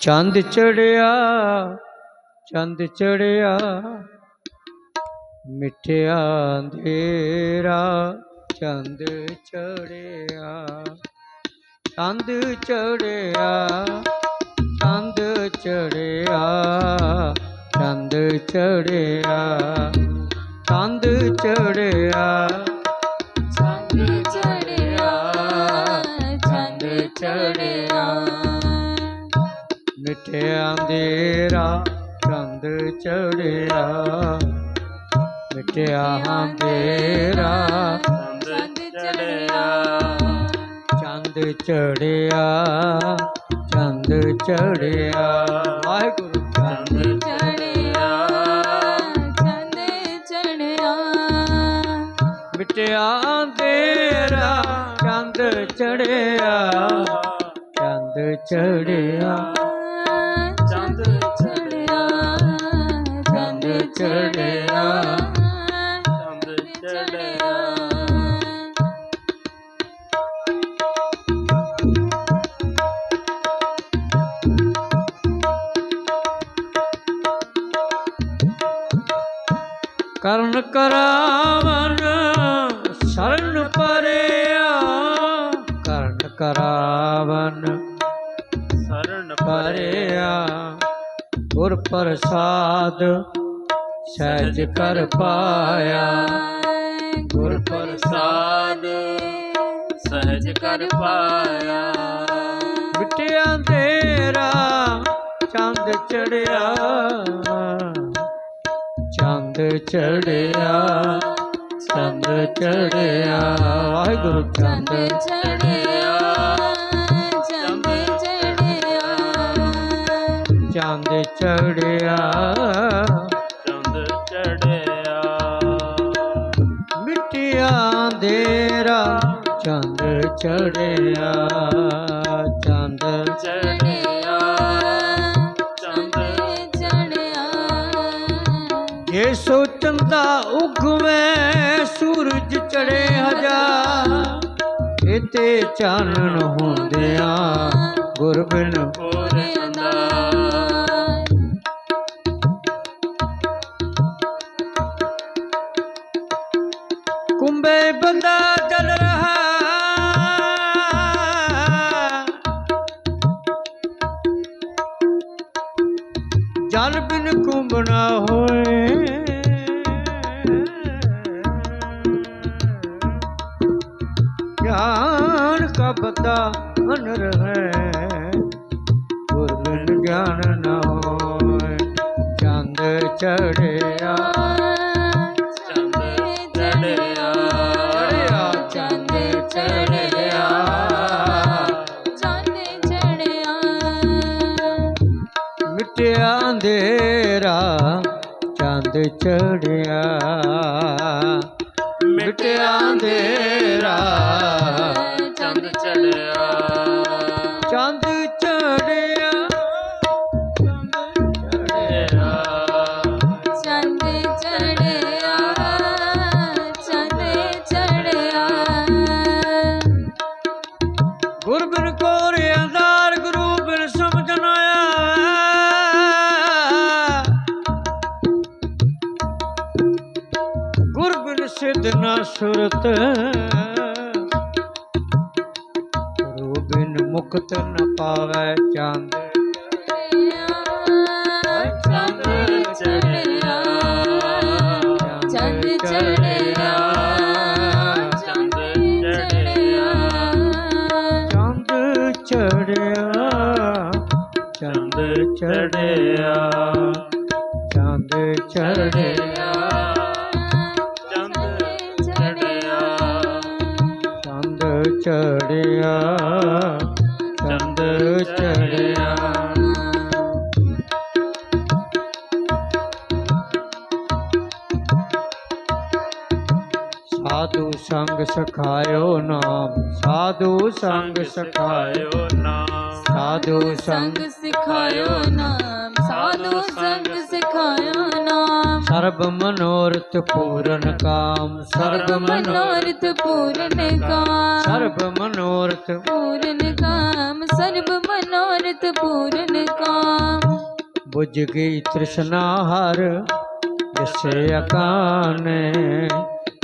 ਚੰਦ ਚੜਿਆ ਚੰਦ ਚੜਿਆ ਮਿੱਠਿਆ ਅੰਧੇਰਾ ਚੰਦ ਚੜਿਆ। ਚੰਦ ਚੜਿਆ ਚੰਦ ਚੜਿਆ ਚੰਦ ਚੜਿਆ ਚੰਦ ਚੜਿਆ। ਚੰਦ ਚੜਿਆ ਚੰਦ ਚੜਿਆ। ਮਿੱਠਿਆ ਅੰਧੇਰਾ ਚੰਦ ਚੜਿਆ। ਮਿੱਠਿਆ ਅੰਧੇਰਾ ਚੰਦ ਚੜਿਆ। ਚੰਦ ਚੜਿਆ ਚੰਦ ਚੜਿਆ। ਵਾਹਿਗੁਰੂ। ਚੰਦ ਮਿੱਠਿਆ ਅੰਧੇਰਾ ਚੰਦ ਚੜਿਆ ਚੰਦ ਚੜਿਆ। ਚੰਦ ਚੜਿਆ ਚੰਦ ਚੜਿਆ ਚੰਦ ਚੜਿਆ। ਕਰਨ ਕਰਾਵਨ ਪ੍ਰਸਾਦ ਸਹਿਜ ਕਰ ਪਾਇਆ। ਗੁਰ ਪ੍ਰਸਾਦ ਸਹਿਜ ਕਰ ਪਾਇਆ। ਮਿਟਿਆ ਤੇਰਾ ਚੰਦ ਚੜਿਆ। ਚੰਦ ਚੜਿਆ ਚੰਦ ਚੜਿਆ। ਵਾਹਿਗੁਰੂ ਚੰਦ ਚੜਿਆ। ਚੰਦ ਚੜਿਆ। ਚੰਦ ਚੜਿਆ। ਮਿਟਿਆ ਤੇਰਾ ਚੰਦ ਚੜਿਆ। ਚੰਦ ਚੜਿਆ। ਚੰਦ ਚੜਿਆ। ਜੇ ਸੋਚੰਦਾ ਉਗਵੇ ਸੂਰਜ ਚੜੇ ਹਜ਼ਾਰ ਇਤੇ ਚਾਨਣ ਹੁੰਦਿਆਂ ਗੁਰ ਬਿਨ ਹੋਰ कुंभे बंदा चल रहा जल बिन कुंभ ना होए ज्ञान का बंदा अनर है ਚੰਦ ਚੜਿਆ ਮਿਟਿਆ ਅੰਧੇਰਾ ਸੁਰਤ ਗੁਰੂ ਬਿਨ ਮੁਕਤ ਨ ਪਾਵੇ ਚੰਦ। ਚੰਦ ਚੜਿਆ ਚੰਦ ਚੜਿਆ ਚੰਦ ਚੜਿਆ ਚੰਦ ਚੜਿਆ ਚੰਦ ਚੜਿਆ ਚੰਦ ਚੜਿਆ ਚੜਿਆ ਚੰਦ ਚੜਿਆ। ਸਾਧੂ ਸੰਗ ਸਖਾਇਓ ਨਾਮ, ਸਾਧੂ ਸੰਗ ਸਖਾਇਓ ਨਾਮ। ਸਾਧੂ ਸੰਗ ਸੰਗ ਸਿਖਾਇਓ ਨਾਮ, ਸਾਧੂ ਸੰਗ ਸਿਖਾਇਓ ਸਰਬ ਮਨੋਰਥ ਪੂਰਨ ਕਾਮ ਸਰਬ ਮਨੋਰਥ ਪੂਰਨ ਕਾਮ। ਸਰਬ ਮਨੋਰਥ ਪੂਰਨ ਕਾਮ ਸਰਬ ਮਨੋਰਥ ਪੂਰਨ ਕਾਮ। ਬੁਝ ਗਈ ਤ੍ਰਿਸ਼ਨਾ ਹਰ ਜਸੇ ਅਕਾਨੇ।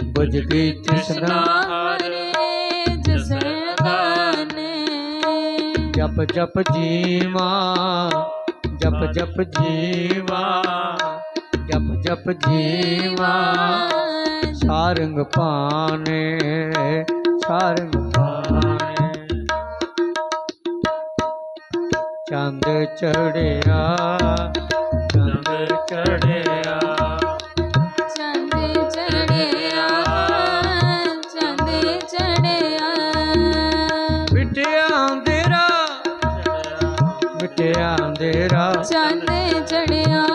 ਬੁਝ ਗਈ ਤ੍ਰਿਸ਼ਨਾ ਹਰੇ ਜਿਸ ਗਾਨੇ ਜਪ ਜਪ ਜੀਵਾ ਜਪ ਜਪ ਜੀਵਾ। ਜਪ ਜੀਵਾ ਸਾਰੰਗ ਪਾਣੇ ਸਾਰੰਗ ਪਾਣੇ ਚੰਦ ਚੜਿਆ ਚੰਦ ਚੜਿਆ। ਚੰਦ ਚੜਿਆ ਚੰਦ ਚੜਿਆ। ਮਿਟਿਆ ਅੰਧੇਰਾ ਮਿਟਿਆ ਅੰਧੇਰਾ। ਚੰਦ ਚੜਿਆ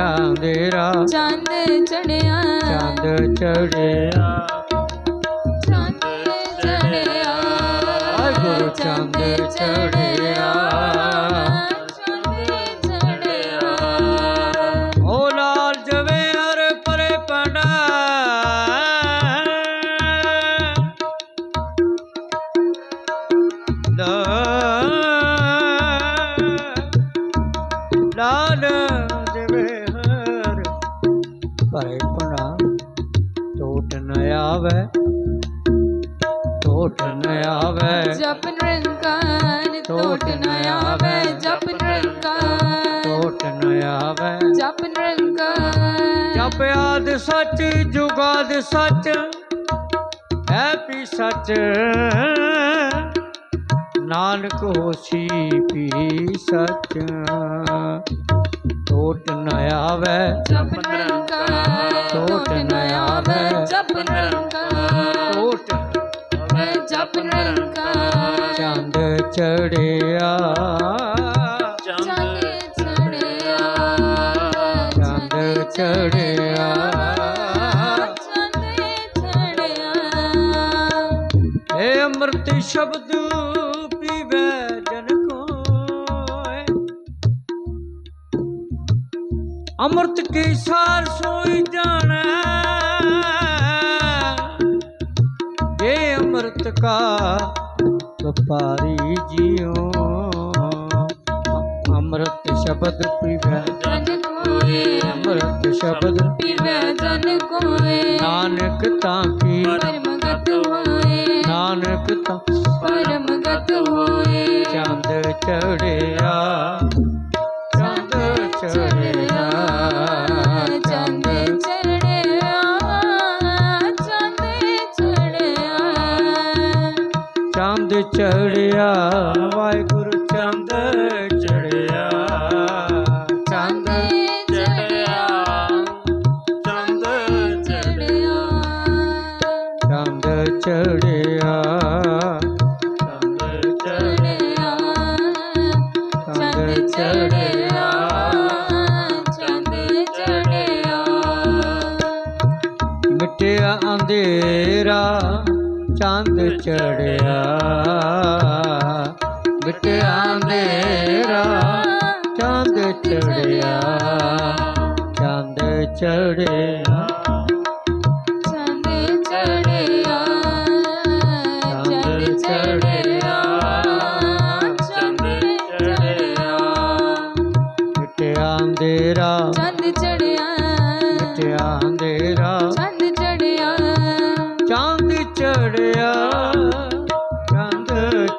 ਮਿਟਿਆ ਅੰਧੇਰਾ ਚੰਦ ਚੜਿਆ। ਚੰਦ ਚੜਿਆ। ਚੰਦ ਚੜਿਆ। ਵਾਹਿਗੁਰੂ ਚੰਦ ਚੜਿਆ। ਜਪ ਨਿਰੰਕਾਰ ਟੋਟ ਨ ਆਵੇ ਜਪ ਨਿਰੰਕਾਰ। ਟੋਟ ਨ ਆਵੇ। ਜਪ ਨਿਰੰਕਾਰ। ਜਪ ਆਦ ਸੱਚ ਜੁਗਾਦ ਸੱਚ ਹੈ ਪੀ ਸੱਚ। ਨਾਨਕ ਹੋਸੀ ਪੀ ਸੱਚ। ਟੋਟ ਨ ਆਵੇ। ਜਪ ਨਿਰੰਕਾਰ। ਚੜਿਆ। ਚੰਦ ਚੜਿਆ ਚੰਦ ਚੜਿਆ। ਚੰਦ ਚੜਿਆ ਏ ਅੰਮ੍ਰਿਤ ਸ਼ਬਦ ਪੀਵੇ ਜਨ ਕੋਏ। ਅੰਮ੍ਰਿਤ ਕੀ ਸਾਰ ਸੋਈ ਜਾਣੈ। ਇਹ ਅੰਮ੍ਰਿਤ ਕਾ ਵਪਾਰੀ ਜਿਉ। ਅੰਮ੍ਰਿਤ ਸ਼ਬਦ ਪੀਵੇ। ਜਨ ਕੋਏ। ਅੰਮ੍ਰਿਤ ਸ਼ਬਦ ਪੀਵੇ ਜਨ ਕੋਏ। ਨਾਨਕ ਤਾਂ ਕੀ। ਪਰਮਗਤ ਹੋਏ। ਨਾਨਕ ਤਾਂ ਪਰਮਗਤ ਹੋਏ। ਚੰਦ ਚੜਿਆ। ਚੰਦ ਚੜਿਆ। ਚੜਿਆ ਵਾਹਿਗੁਰੂ ਚੰਦ ਚੜਿਆ। ਚੰਦ ਚੜਿਆ ਚੰਦ ਚੜਿਆ। ਚੰਦ ਚੜਿਆ ਚੰਦ ਚੜਿਆ ਚੰਦ ਚੜਿਆ ਚੰਦ ਚੜਿਆ। ਮਿਟਿਆ ਅੰਧੇਰਾ ਚੜਿਆ। ਮਿਟਿਆ ਅੰਧੇਰਾ ਚੰਦ ਚੜਿਆ। ਚੰਦ ਚੜਿਆ।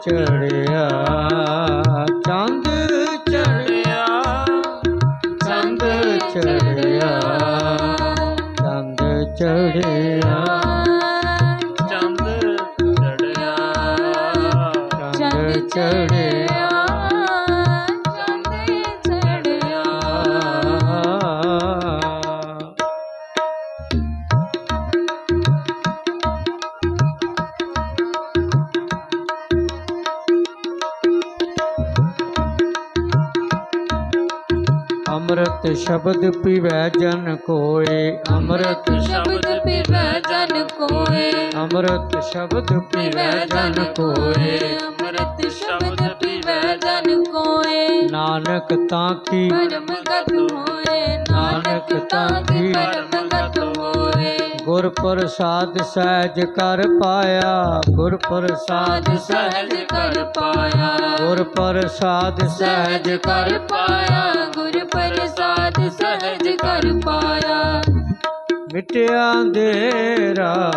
ਚੜਿਆ ਚੰਦ ਚੜਿਆ ਚੰਦ ਚੜਿਆ ਚੰਦ ਚੜਿਆ ਚੰਦ ਚੜਿਆ ਚੰਦ ਚੜਿਆ। ਸ਼ਬਦ ਪੀਵੈ ਜਨ ਕੋਏ ਅੰਮ੍ਰਿਤ ਸ਼ਬਦ ਪੀਵੈ ਜਨ ਕੋਏ। ਅੰਮ੍ਰਿਤ ਸ਼ਬਦ ਪੀਵੈ ਜਨ ਕੋਏ। ਅੰਮ੍ਰਿਤ ਸ਼ਬਦ ਪੀਵੈ ਜਨ ਕੋਏ। ਨਾਨਕ ਤਾਂ ਕੀ ਪਰਮ ਗਤ ਹੋਏ ਨਾਨਕ ਤਾਂ ਕੀ ਪਰਮ ਗਤ ਹੋਏ। ਗੁਰ ਪ੍ਰਸਾਦ ਸਹਿਜ ਕਰ ਪਾਇਆ ਗੁਰ ਪ੍ਰਸਾਦ ਸਹਿਜ ਕਰ ਪਾਇਆ। ਗੁਰ ਪ੍ਰਸਾਦ ਸਹਿਜ ਕਰ ਪਾਇਆ ਪ੍ਰਸਾਦ ਸਹਿਜ ਕਰ ਪਾਇਆ। ਮਿਟਿਆ ਅੰਧੇਰਾ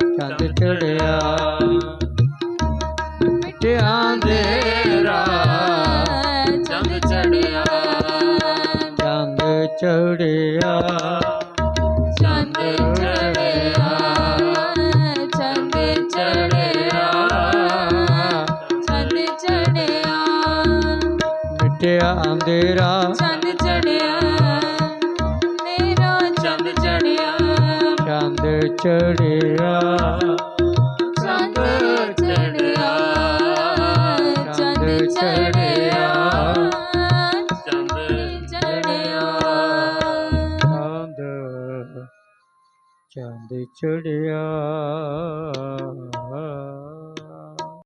ਚੰਦ ਚੜਿਆ। ਮਿਟਿਆ ਅੰਧੇਰਾ ਚੰਦ ਚੜਿਆ। ਚੰਦ ਚੜਿਆ। ਮਿਟਿਆ ਅੰਧੇਰਾ। ਚੰਦ ਚੜਿਆ ਮੇਰਾ ਚੰਦ ਚੜਿਆ। ਚੰਦ ਚੜਿਆ। ਚੰਦ ਚੜਿਆ ਚੰਦ ਚੜਿਆ ਚੰਦ ਚੜਿਆ। ਚੰਦ ਚੰਦ ਚੜਿਆ।